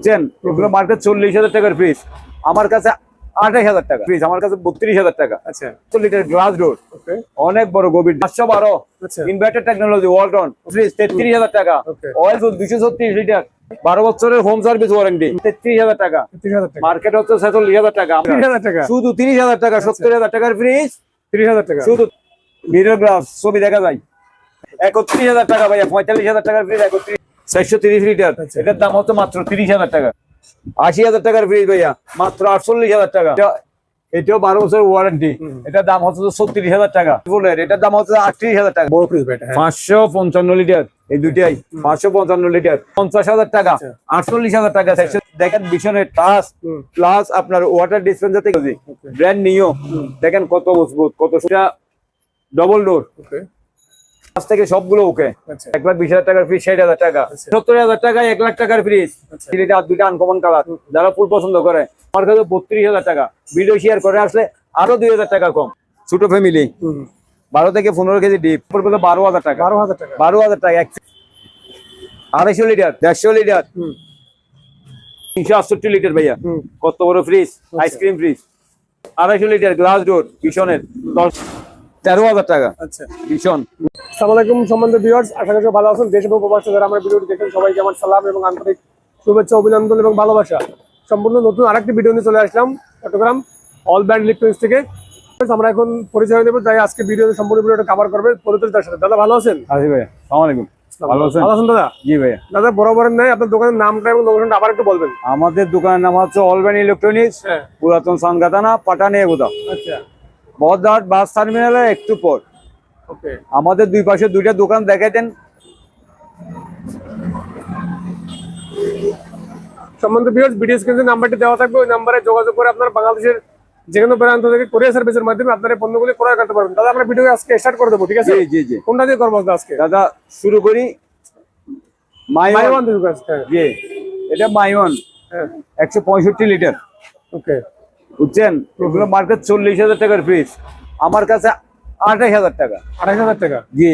বুঝছেন এগুলো মার্কেট চল্লিশ হাজার টাকার ফ্রিজ আমার কাছে আঠাশ হাজার টাকা। ফ্রিজ আমার কাছে বত্রিশ হাজার টাকা। আচ্ছা। লিটার গ্লাস ডোর অনেক বড় গভীর। পাঁচশো বারো। আচ্ছা। ইনভার্টার টেকনোলজি ওয়ালটন ফ্রিজ তেত্রিশ হাজার টাকা. অয়েল দুশো ছত্রিশ লিটার। বারো বছরের হোম সার্ভিস ওয়ারেন্টি তেত্রিশ হাজার টাকা। মার্কেট হচ্ছে ছেচল্লিশ হাজার টাকা। আমরা- হাজার টাকা। শুধু তিরিশ হাজার টাকা সত্তর হাজার টাকার ফ্রিজ তিরিশ হাজার টাকা। শুধু ভিডিও গ্লাস ছবি দেখা যায়। একত্রিশ হাজার টাকা ভাইয়া পঁয়তাল্লিশ হাজার টাকার ফ্রিজ একত্রিশ চারশো তিরিশ লিটার। আচ্ছা। এটার দাম হচ্ছে মাত্র তিরিশ হাজার টাকা। আশি হাজার টাকার ফ্রিজ ভাইয়া মাত্র আটচল্লিশ হাজার টাকা। এটা- এটাও বারো বছর ওয়ারেন্টি এটার দাম হচ্ছে ছত্রিশ হাজার টাকা। এটার দাম হচ্ছে আটত্রিশ হাজার টাকা। বড় ফ্রিজ হ্যাঁ। পাঁচশো পঞ্চান্ন লিটার। এই দুটাই পাঁচশো পঞ্চান্ন লিটার। পঞ্চাশ হাজার টাকা আচ্ছা। আটচল্লিশ হাজার টাকা। দেখেন ভীষণের টাচ প্লাস আপনার ওয়াটার ডিসপেন্সার থেকে ব্র্যান্ড নিও দেখেন কত মজবুত কত ডবল ডোর পাঁচ থেকে সবগুলো ওকে। আচ্ছা। এক লাখ বিশ হাজার টাকার ফ্রিজ ষাট হাজার টাকা। আচ্ছা। সত্তর হাজার টাকা এক লাখ টাকার ফ্রিজ আচ্ছা। এটা দুইটা আনকমন কালার যারা ফুল পছন্দ করে আমার কাছে বত্রিশ হাজার টাকা। ভিডিও শেয়ার করে আসলে আরও দুই হাজার টাকা কম। ছোট ফ্যামিলি বারো থেকে পনেরো কেজি ডিপ বারো হাজার টাকা। বারো হাজার টাকা। বারো হাজার টাকা এক আড়াইশো লিটার দেড়শো লিটার হুম। তিনশো আটষট্টি লিটার ভাইয়া। কত বড় ফ্রিজ আইসক্রিম ফ্রিজ আড়াইশো লিটার গ্লাস ডোর ভীষণের দশ তেরো হাজার টাকা। আচ্ছা। ভীষণ। আসসালামু আলাইকুম সম্বন্ধে ভিউয়ার্স আশা করি ভালো আছেন। দেশ এবং প্রবাসী যারা আমার ভিডিওটি দেখেন সবাইকে আমার সালাম এবং আন্তরিক শুভেচ্ছা অভিনন্দন এবং ভালোবাসা। সম্পূর্ণ নতুন আরেকটি ভিডিও নিয়ে চলে আসলাম চট্টগ্রাম অল ব্যান্ড ইলেকট্রনিক্স থেকে। আমরা এখন পরিচয় দেবো যাই আজকে ভিডিওতে সম্পূর্ণ ভিডিওটা কভার করবে পরিচয় তার সাথে। দাদা ভালো আছেন? ভাইয়া সালাম আলাইকুম। ভালো আছেন? ভালো আছেন দাদা? জি ভাইয়া। দাদা বরাবরের নাই আপনার দোকানের নামটা এবং লোকেশনটা আবার একটু বলবেন। আমাদের দোকানের নাম হচ্ছে অলবেন ইলেকট্রনিক্স হ্যাঁ। পুরাতন সানগাতানা পাটানিয়া গোদা আচ্ছা। বহদার বাস টার্মিনালের একটু পর। আমাদের দুই পাশে দুইটা দোকান দেখাই দেন সম্বন্ধে ভিউয়ার্স ভিডিও স্ক্রিনে নাম্বারটি দেওয়া থাকবে ওই নাম্বারে যোগাযোগ করে আপনার বাংলাদেশের যে কোনো প্রান্ত থেকে কোরিয়ার সার্ভিসের মাধ্যমে আপনার পণ্যগুলি ক্রয় করতে পারবেন। দাদা আমরা ভিডিও আজকে স্টার্ট করে দেবো ঠিক আছে? জি জি জি। কোনটা দিয়ে করব আজকে? দাদা শুরু করি। জি। এটা হ্যাঁ। একশো পঁয়ষট্টি লিটার। ওকে। বুঝছেন? এগুলো মার্কেট চল্লিশ হাজার টাকার ফ্রিজ আমার কাছে আঠাশ হাজার টাকা। আড়াইশ হাজার টাকা? জি।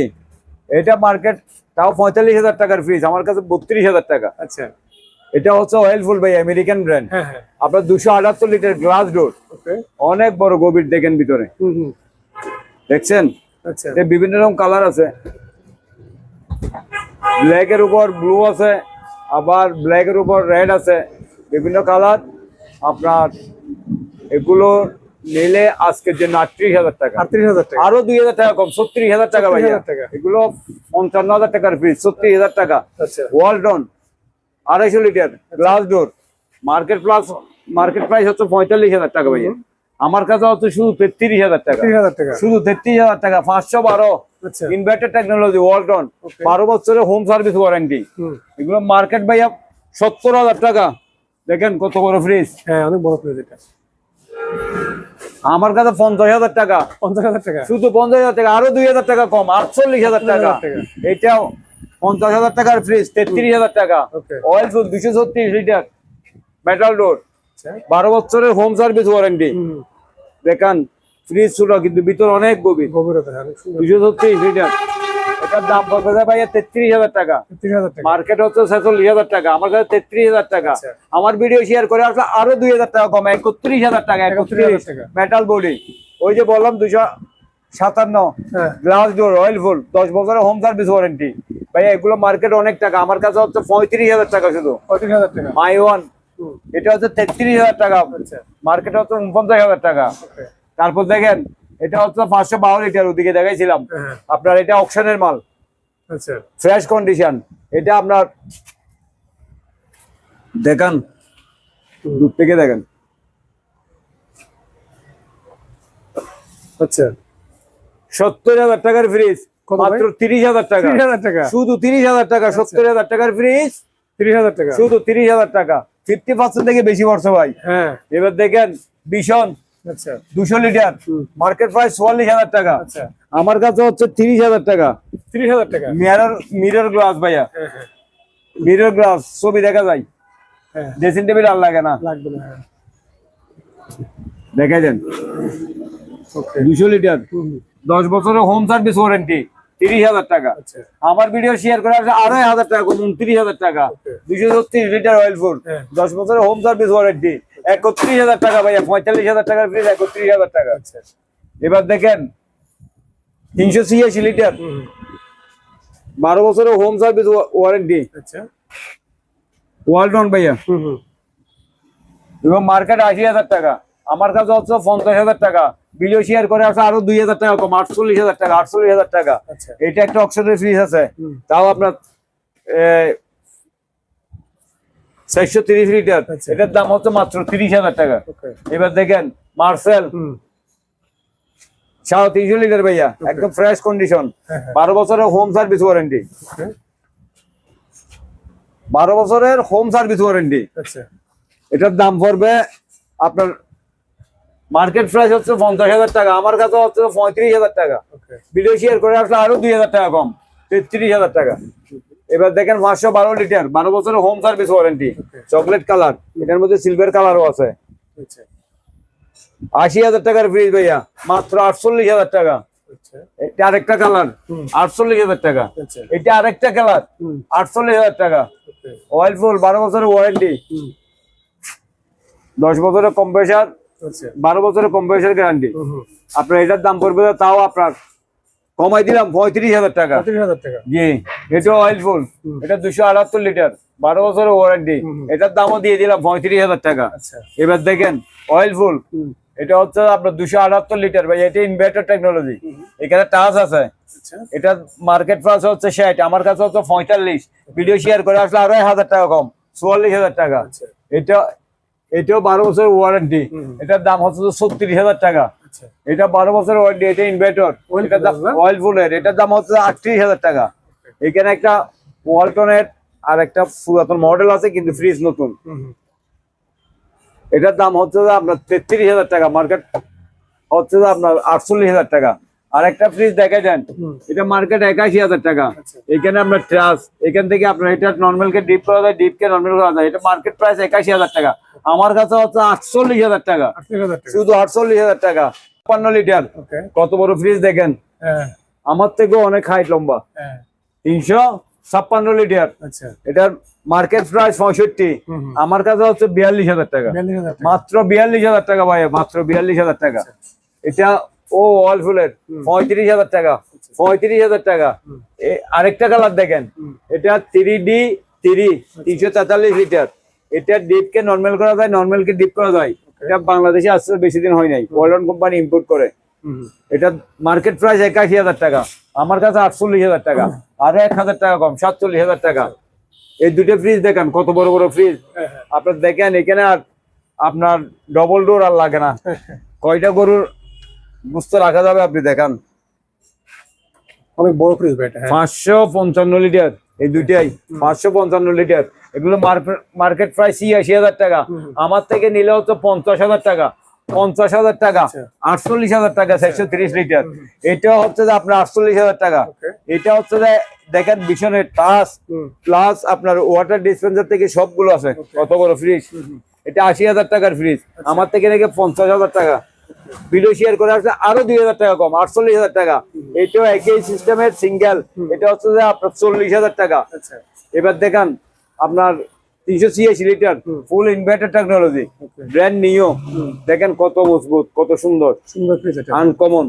এটা মার্কেট তাও পঁয়তাল্লিশ হাজার টাকার ফ্রিজ আমার কাছে বত্রিশ হাজার টাকা। আচ্ছা। এটা হচ্ছে অয়েলফুল ভাই আমেরিকান ব্র্যান্ড হ্যাঁ আপনার দুশো আটাত্তর লিটার গ্লাস ডোর অনেক বড় গভীর দেখেন ভিতরে। দেখছেন? আচ্ছা। বিভিন্ন রকম কালার আছে। ব্ল্যাক এর উপর ব্লু আছে আবার ব্ল্যাক এর উপর রেড আছে। বিভিন্ন কালার আপনার এগুলো নিলে আজকের জন্য আটত্রিশ হাজার টাকা। আটত্রিশ হাজার টাকা। আরও দুই হাজার টাকা কম ছত্রিশ হাজার টাকা ভাই 36,000 টাকা। এগুলো পঞ্চান্ন হাজার টাকার ফ্রিজ ছত্রিশ হাজার টাকা। আচ্ছা। ওয়ালটন আড়াইশো litre glass door market plus market price হচ্ছে পঁয়তাল্লিশ হাজার টাকা ভাইয়া। আমার কাছে হচ্ছে শুধু তেত্রিশ হাজার টাকা। তিরিশ শুধু তেত্রিশ হাজার টাকা পাঁচশো বারো। আচ্ছা। Inverter technology Walton. বারো বছরের হোম সার্ভিস ওয়ারেন্টি এগুলো মার্কেট ভাইয়া সত্তর হাজার টাকা। দেখেন কত বড় ফ্রিজ হ্যাঁ অনেক বড় ফ্রিজ এটা। আমার কাছে পঞ্চাশ হাজার টাকা। পঞ্চাশ হাজার টাকা? শুধু পঞ্চাশ হাজার টাকা আরও দুই হাজার টাকা কম আটচল্লিশ হাজার টাকা। 48,000 এটাও পঞ্চাশ হাজার টাকার ফ্রিজ তেত্রিশ হাজার টাকা। অয়েল ফুল দুশো ছত্রিশ লিটার মেটাল ডোর বারো বছরের হোম সার্ভিস ওয়ারেন্টি দেখান ফ্রিজ ছোট কিন্তু ভিতর অনেক গভীর। হ্যাঁ, দুশো ছত্রিশ লিটার এটার দাম পড়বে ভাইয়া তেত্রিশ হাজার টাকা। তিরিশ হাজার টাকা। মার্কেট হচ্ছে ছেচল্লিশ হাজার টাকা আমার কাছে তেত্রিশ হাজার টাকা। আচ্ছা। আমার ভিডিও শেয়ার করে আসলে আরও দুই হাজার টাকা কম একত্রিশ হাজার টাকা একত্রিশ মেটাল বডি ওই যে বললাম দুশো সাতান্ন। হ্যাঁ। গ্লাস ডোর অয়েল ফুল দশ বছরের হোম সার্ভিস ওয়ারেন্টি ভাইয়া এগুলো মার্কেট অনেক টাকা। আমার কাছে হচ্ছে পঁয়ত্রিশ হাজার টাকা শুধু। পঁয়ত্রিশ হাজার টাকা। মাই ওয়ান এটা হচ্ছে তেত্রিশ হাজার টাকা। আচ্ছা। মার্কেট হচ্ছে উনপঞ্চাশ হাজার টাকা। তারপর দেখেন এটা হচ্ছে পাঁচশো বারো লিটার ওদিকে দেখাইছিলাম। হ্যাঁ। আপনার এটা অকশনের মাল। আচ্ছা। ফ্রেশ কন্ডিশন এটা আপনার দেখান। দূর থেকে দেখেন। আচ্ছা। সত্তর হাজার টাকার ফ্রিজ? মাত্র তিরিশ হাজার টাকা। টাকা। শুধু তিরিশ হাজার টাকা সত্তর হাজার টাকার ফ্রিজ তিরিশ হাজার টাকা। শুধু তিরিশ হাজার টাকা। ফিফটি পার্সেন্ট থেকে বেশি পড়ছে ভাই। হ্যাঁ। এবার দেখেন ভীষণ। আচ্ছা দুশো লিটার। মার্কেট প্রাইস চুয়াল্লিশ হাজার টাকা। আচ্ছা। আমার কাছে হচ্ছে তিরিশ হাজার টাকা। তিরিশ হাজার টাকা। মিরর মিরর গ্লাস ভাইয়া। হ্যাঁ হ্যাঁ। মিরর গ্লাস ছবি দেখা যায়। হ্যাঁ। ড্রেসিং টেবিল আর লাগে না। লাগবে না দুশো লিটার। দশ বছরের হোম সার্ভিস ওয়ারেন্টি তিরিশ হাজার টাকা। আচ্ছা। আমার ভিডিও শেয়ার করে আসলে আড়াই হাজার টাকা উনত্রিশ হাজার টাকা। দুশো ছত্রিশ লিটার অয়েল ফুল। দশ বছরের হোম সার্ভিস ওয়ারেন্টি একত্রিশ হাজার টাকা ভাইয়া পঁয়তাল্লিশ হাজার টাকার ফ্রিজ একত্রিশ হাজার টাকা। আচ্ছা। এবার দেখেন তিনশো ছিয়াশি লিটার। বারো বছরের হোম সার্ভিস ওয়ারেন্টি আচ্ছা। ওয়ালটন ভাইয়া। এবং মার্কেট আশি হাজার টাকা। আমার কাছে হচ্ছে পঞ্চাশ হাজার টাকা। বিলিও শেয়ার করে আসলে আরও দুই হাজার টাকা কম আটচল্লিশ হাজার টাকা আটচল্লিশ হাজার টাকা। আচ্ছা। এটা একটা অক্সিজেন ফ্রিজ আছে। তাও আপনার চারশো তিরিশ লিটার। আচ্ছা। এটার দাম হচ্ছে মাত্র তিরিশ হাজার টাকা। এবার দেখেন মার্সেল। সাড়ে তিনশো লিটার ভাইয়া একদম ফ্রেশ কন্ডিশন হ্যাঁ, হ্যাঁ। বারো বছরের হোম সার্ভিস ওয়ারেন্টি বারো বছরের হোম সার্ভিস ওয়ারেন্টি এটার দাম পড়বে আপনার মার্কেট প্রাইস হচ্ছে পঞ্চাশ হাজার টাকা আমার কাছে হচ্ছে পঁয়ত্রিশ হাজার টাকা। ভিডিও শেয়ার করে আসলে আরও দুই হাজার টাকা কম তেত্রিশ হাজার টাকা। এবার দেখেন পাঁচশো বারো লিটার বারো বছরের home service warranty chocolate colour এটার মধ্যে সিলভার কালারও আছে। আচ্ছা। আশি হাজার টাকার ফ্রিজ ভাইয়া মাত্র আটচল্লিশ হাজার টাকা। আচ্ছা। এটা আরেকটা কালার আটচল্লিশ হাজার টাকা। আচ্ছা। এটা আরেকটা কালার আটচল্লিশ হাজার টাকা। অয়েল ফুল বারো বছরের ওয়ারেন্টি দশ বছরের কম্প্রেসার বারো বছরের কম্প্রেসার গ্যারান্টি আপনার এটার দাম পড়বে তাও আপনার কমাই দিলাম পঁয়ত্রিশ হাজার টাকা। পঁয়ত্রিশ হাজার টাকা। জি এটা অয়েল ফুল এটা দুশো আটাত্তর লিটার বারো বছরের ওয়ারেন্টি। এটার দামও দিয়ে দিলাম পঁয়ত্রিশ হাজার টাকা। আচ্ছা। এবার দেখেন অয়েল ফুল এটা হচ্ছে আপনার দুশো আটাত্তর লিটার ভাই এটা ইনভার্টার টেকনোলজি এখানে টাচ আছে। আচ্ছা। এটা মার্কেট প্রাইস হচ্ছে ষাট আমার কাছে হচ্ছে পঁয়তাল্লিশ। ভিডিও শেয়ার করে আসলে আড়াই হাজার টাকা কম চুয়াল্লিশ হাজার টাকা। আচ্ছা। এটা এটাও বারো বছরের ওয়ারেন্টি এটার দাম হচ্ছে ছত্রিশ হাজার টাকা। আচ্ছা। এটা বারো বছর ওয়ারেন্টি এটা ইনভার্টার অয়েল ফুলের এটার দাম হচ্ছে আটত্রিশ হাজার টাকা। এখানে একটা ওয়ালটনের আর একটা পুরাতন মডেল আছে কিন্তু ফ্রিজ নতুন। এটার দাম হচ্ছে আপনার তেত্রিশ হাজার টাকা। মার্কেট হচ্ছে আপনার আটচল্লিশ হাজার টাকা। আর একটা ফ্রিজ দেখা যান এটা মার্কেট একাশি হাজার টাকা। আচ্ছা। এখানে আপনার ট্রাস এখান থেকে আপনার এটা নর্মাল কে ডিপ করা যায় ডিপ কে নর্মাল করা যায়। এটা মার্কেট প্রাইস একাশি হাজার টাকা। আমার কাছে হচ্ছে আটচল্লিশ হাজার টাকা। শুধু আটচল্লিশ হাজার টাকা। ছাপ্পান্ন লিটার কত বড় ফ্রিজ দেখেন? হ্যাঁ। আমার থেকেও অনেক হাইট লম্বা। হ্যাঁ। তিনশো ছাপ্পান্ন লিটার আচ্ছা। এটার মার্কেট প্রাইস পঁয়ষট্টি। আমার কাছে হচ্ছে বিয়াল্লিশ হাজার টাকা। বিয়াল্লিশ হাজার টাকা। মাত্র বিয়াল্লিশ হাজার টাকা ভাই মাত্র বিয়াল্লিশ হাজার টাকা। এটা ও ওয়াল ফুলের পঁয়ত্রিশ হাজার টাকা। পঁয়ত্রিশ হাজার টাকা। আরেকটা কালার দেখেন। এটা থ্রি ডি থ্রি তিনশো তেতাল্লিশ লিটার এটা ডিপ কে নর্মাল করা যায় নর্মাল কে ডিপ করা যায়। এটা বাংলাদেশে আসতে বেশি দিন হয় নাই। ওয়ালন কোম্পানি ইম্পোর্ট করে। এটা মার্কেট প্রাইস একাশি হাজার টাকা। আমার কাছে আটচল্লিশ হাজার টাকা। আরও এক হাজার টাকা কম সাতচল্লিশ হাজার টাকা। এই দুটো ফ্রিজ দেখেন কত বড় বড় ফ্রিজ হ্যাঁ হ্যাঁ। আপনার দেখেন এখানে আর আপনার ডবল ডোর আর লাগে না। কয়টা গরুর বুঝতে রাখা যাবে আপনি দেখান। অনেক বড় ফ্রিজ এটা হ্যাঁ। পাঁচশো পঞ্চান্ন লিটার এই দুইটাই পাঁচশো পঞ্চান্ন লিটার এগুলো মার্কেট প্রাইস হাজার টাকা। আমার থেকে নিলে হচ্ছে পঞ্চাশ হাজার টাকা পঞ্চাশ হাজার টাকা আচ্ছা। আটচল্লিশ হাজার টাকা চারশো তিরিশ লিটার এটা হচ্ছে যে আপনার আটচল্লিশ হাজার টাকা। এটা হচ্ছে যে দেখেন বিছনের টাচ প্লাস আপনার ওয়াটার ডিসপেন্সার থেকে সবগুলো আছে। কত বড় ফ্রিজ এটা আশি হাজার টাকার ফ্রিজ আমার থেকে নাকি পঞ্চাশ হাজার টাকা। ভিডিও শেয়ার করে আসলে আরও দুই হাজার টাকা কম আটচল্লিশ হাজার টাকা। এটাও একই সিস্টেমের সিঙ্গেল এটা হচ্ছে যে আপনার চল্লিশ হাজার টাকা। আচ্ছা। এবার দেখান আপনার তিনশো ছিয়াশি litre full inverter technology brand new দেখেন কত মজবুত কত সুন্দর। আনকমন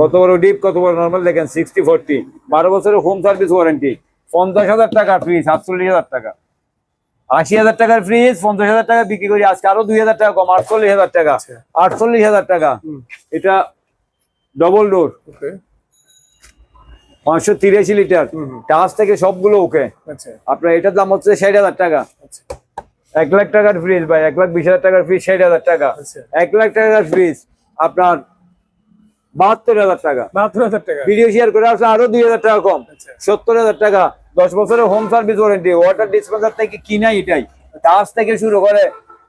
কত বড় ডিপ কত বড় নর্মাল দেখেন সিক্সটি ফোরটি বারো বছরের হোম সার্ভিস ওয়ারেন্টি পঞ্চাশ হাজার টাকা ফ্রিজ সাতচল্লিশ হাজার টাকা। আশি হাজার টাকার ফ্রিজ পঞ্চাশ হাজার টাকা বিক্রি করি। আজকে আরও দুই হাজার টাকা কম আটচল্লিশ হাজার টাকা। আচ্ছা। আটচল্লিশ হাজার টাকা। এটা ডবল ডোর পাঁচশো তিরাশি লিটার। টাচ থেকে সবগুলো ওকে আচ্ছা। আপনার এটার দাম হচ্ছে ষাট হাজার টাকা। আচ্ছা। এক লাখ টাকার ফ্রিজ ভাই এক লাখ বিশ হাজার টাকার ফ্রিজ ষাট হাজার টাকা। এক লাখ টাকার ফ্রিজ আপনার বাহাত্তর হাজার টাকা। বাহাত্তর হাজার টাকা। ভিডিও শেয়ার করে আসলে আরও দুই হাজার টাকা কম। আচ্ছা। সত্তর হাজার টাকা। দশ বছরের home service warranty water dispenser থেকে কিনা এটাই। টাচ থেকে শুরু করে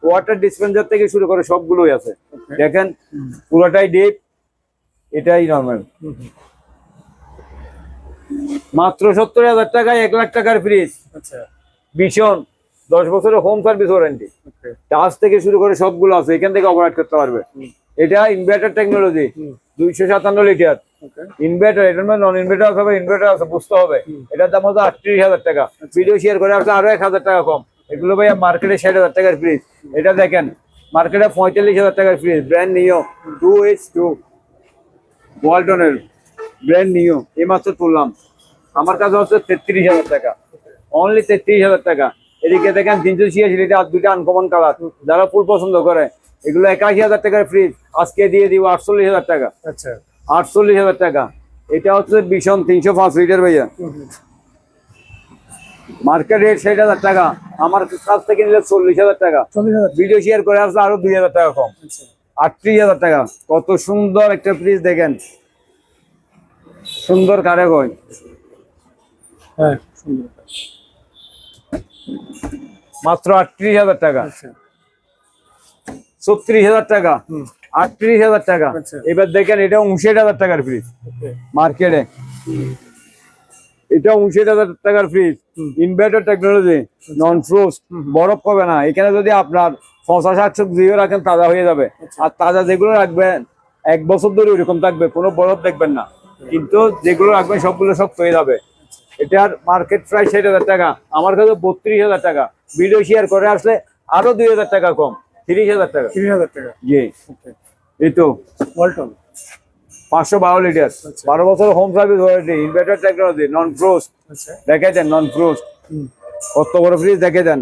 ওয়াটার ডিসপেন্সার থেকে শুরু করে সবগুলোই আছে। দেখেন পুরোটাই ডিপ এটাই নর্মাল। মাত্র সত্তর হাজার টাকায় এক লাখ টাকার ফ্রিজ আচ্ছা। ভীষণ। দশ বছরের হোম সার্ভিস ওয়ারেন্টি টাচ থেকে শুরু করে সবগুলো আছে এখান থেকে অপারেট করতে পারবে। এটা ইনভার্টার টেকনোলজি দুইশো সাতান্ন লিটার। ইনভার্টার এটার মধ্যে নন ইনভার্টার আছে ইনভার্টার আছে বুঝতে হবে। এটার দাম হচ্ছে আটত্রিশ হাজার টাকা। ভিডিও শেয়ার করে আসলে আরও এক হাজার টাকা কম। এগুলো ভাইয়া মার্কেটে ষাট হাজার টাকার ফ্রিজ এটা দেখেন মার্কেটে পঁয়তাল্লিশ হাজার টাকার fridge brand new two H two ওয়ালটনের brand new এই মাত্র তুললাম। আমার কাছে হচ্ছে তেত্রিশ হাজার টাকা। অনলি তেত্রিশ হাজার টাকা। এদিকে দেখেন তিনশো ছিয়াশি লিটার দুইটা আনকমন কালার যারা ফুল পছন্দ করে এগুলো একাশি হাজার টাকার ফ্রিজ আজকে দিয়ে দিব আটচল্লিশ হাজার টাকা। আচ্ছা। আটচল্লিশ হাজার টাকা। এটা হচ্ছে ভীষণ তিনশো পাঁচ লিটার ভাইয়া। মার্কেট রেট ষাট হাজার টাকা। আমার কাছ থেকে নিলে চল্লিশ হাজার টাকা। ভিডিও শেয়ার করে আসলে আরও দুই হাজার টাকা কম। আচ্ছা। আটত্রিশ হাজার টাকা। কত সুন্দর একটা ফ্রিজ দেখেন। সুন্দর কারে হ্যাঁ মাত্র আটত্রিশ হাজার টাকা। আচ্ছা। ছত্রিশ হাজার টাকা। আটত্রিশ হাজার টাকা। আচ্ছা। এবার দেখেন এটা উনষাট হাজার টাকার ফ্রিজ মার্কেটে। এটা উনষাট হাজার টাকার fridge inverter technology non frost বরফ হবে না। এখানে যদি আপনার পঞ্চাশ একশো জিও রাখেন তাজা হয়ে যাবে। আর তাজা যেগুলো রাখবেন এক বছর ধরে ওইরকম থাকবে। কোনো বরফ দেখবেন না। কিন্তু যেগুলো রাখবেন সবগুলো শক্ত হয়ে যাবে। এটার মার্কেট প্রাইস ষাট হাজার টাকা। আমার কাছে বত্রিশ হাজার টাকা। ভিডিও শেয়ার করে আসলে আরও দুই হাজার টাকা কম। তিরিশ হাজার টাকা। তিরিশ হাজার টাকা। জি। এই তো ওয়ালটন পাঁচশো বারো লিটার। আচ্ছা। বারো বছর home service warranty inverter technology non frost দেখে দেন নন ফ্রোস্ট কত বড় ফ্রিজ দেখে দেন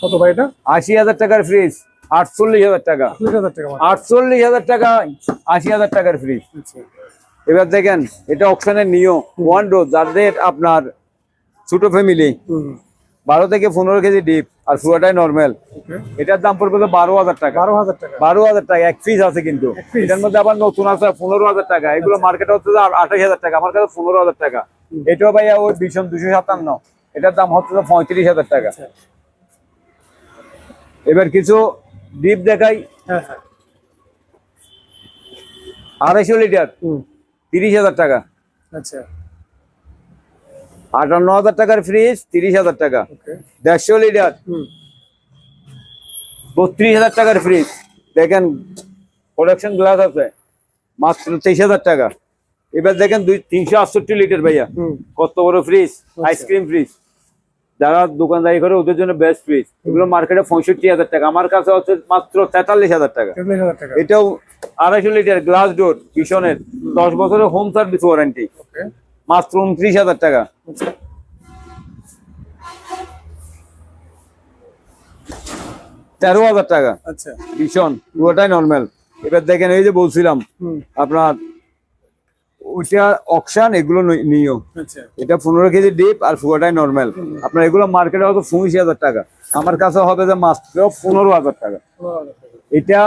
কত ভাই এটা? আশি হাজার টাকার ফ্রিজ আটচল্লিশ হাজার টাকা। আটচল্লিশ হাজার টাকা আশি হাজার টাকার ফ্রিজ আচ্ছা। এবার দেখেন এটা অপশনের নিও ওয়ান ডোজ যাদের আপনার ছোট ফ্যামিলি বারো থেকে পনেরো কেজি ডিপ আর পুরোটাই নর্মাল এটার দাম পড়বে তো বারো হাজার টাকা। বারো হাজার টাকা। বারো হাজার টাকা এক পিস আছে কিন্তু। এটার মধ্যে আবার নতুন আছে পনেরো হাজার টাকা। এগুলো মার্কেট হচ্ছে আঠাশ হাজার টাকা। আমার কাছে পনেরো হাজার টাকা। এটাও ভাইয়া ওই ভীষণ দুশো সাতান্ন। এটার দাম হচ্ছে পঁয়ত্রিশ হাজার টাকা। আচ্ছা। এবার কিছু ডিপ দেখাই। হ্যাঁ হ্যাঁ। আড়াইশো লিটার। তিরিশ হাজার টাকা। আচ্ছা। আটান্ন হাজার টাকার ফ্রিজ তিরিশ হাজার টাকা। দেড়শো লিটার হুম। বত্রিশ হাজার টাকার ফ্রিজ দেখেন প্রোডাকশন গ্লাস আছে। মাত্র তেইশ হাজার টাকা। এবার দেখেন দুই তিনশো আটষট্টি লিটার ভাইয়া। কত বড় ফ্রিজ আইসক্রিম ফ্রিজ যারা দোকানদারি করে ওদের জন্য বেস্ট ফ্রিজ এগুলো মার্কেটে পঁয়ষট্টি হাজার টাকা। আমার কাছে হচ্ছে মাত্র তেতাল্লিশ হাজার টাকা। এটাও আড়াইশো লিটার গ্লাস ডোর ভীষণের। দশ বছরের হোম সার্ভিস ওয়ারেন্টি মাত্র উনত্রিশ হাজার টাকা। তেরো হাজার টাকা। আচ্ছা। ভীষণ পুরোটাই নর্মাল এবার দেখেন এই যে বলছিলাম আপনার ওইটা অকশান এগুলো নিও। আচ্ছা। এটা পনেরো কেজি ডিপ আর পুরোটাই নর্মাল আপনার এগুলো মার্কেটে হয়তো পঁচিশ হাজার টাকা। আমার কাছে হবে যে মাত্র পনেরো হাজার টাকা। এটা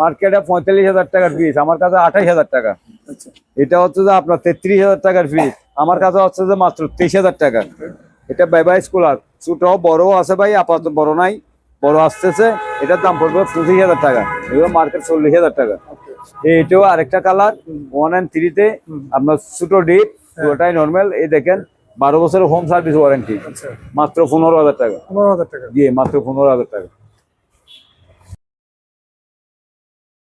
মার্কেটে পঁয়তাল্লিশ হাজার টাকার ফিস আমার কাছে আঠাশ হাজার টাকা। আচ্ছা। এটা হচ্ছে যে আপনার তেত্রিশ হাজার টাকার ফিস আমার কাছে হচ্ছে যে মাত্র তেইশ হাজার টাকা। এটা ব্যবহার স্কুলার ছোট বড় আছে ভাই আপাতত বড় নাই বড় আসতেছে এটার দাম পড়বে পঁচিশ হাজার টাকা এগুলো মার্কেট চল্লিশ হাজার টাকা। এটাও আরেকটা কালার ওয়ান অ্যান্ড থ্রিতে আপনার ছোট ডিপ পুরোটাই নর্মাল এই দেখেন বারো বছরের হোম সার্ভিস ওয়ারেন্টি মাত্র পনেরো হাজার টাকা। পনেরো হাজার টাকা। দিয়ে মাত্র পনেরো হাজার টাকা।